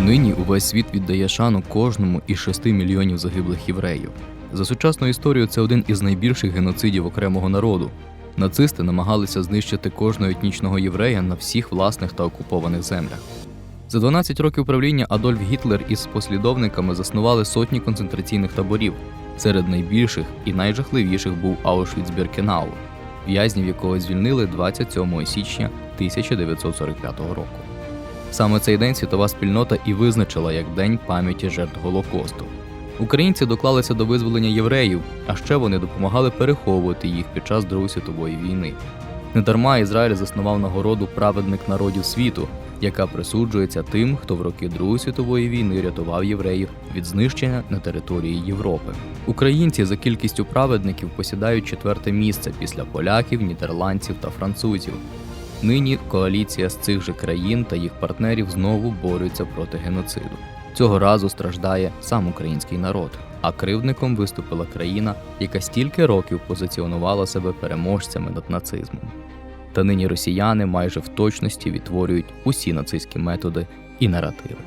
Нині увесь світ віддає шану кожному із 6 мільйонів загиблих євреїв. За сучасну історію це один із найбільших геноцидів окремого народу. Нацисти намагалися знищити кожного етнічного єврея на всіх власних та окупованих землях. За 12 років правління Адольф Гітлер із послідовниками заснували сотні концентраційних таборів. Серед найбільших і найжахливіших був Аушвіц-Біркенау, в'язнів якого звільнили 27 січня 1945 року. Саме цей день світова спільнота і визначила як День пам'яті жертв Голокосту. Українці доклалися до визволення євреїв, а ще вони допомагали переховувати їх під час Другої світової війни. Недарма Ізраїль заснував нагороду праведник народів світу, яка присуджується тим, хто в роки Другої світової війни рятував євреїв від знищення на території Європи. Українці за кількістю праведників посідають четверте місце після поляків, нідерландців та французів. Нині коаліція з цих же країн та їх партнерів знову борються проти геноциду. Цього разу страждає сам український народ, а кривдником виступила країна, яка стільки років позиціонувала себе переможцями над нацизмом. Та нині росіяни майже в точності відтворюють усі нацистські методи і наративи.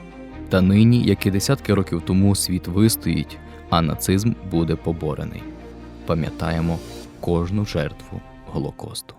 Та нині, як і десятки років тому, світ вистоїть, а нацизм буде поборений. Пам'ятаємо кожну жертву Голокосту.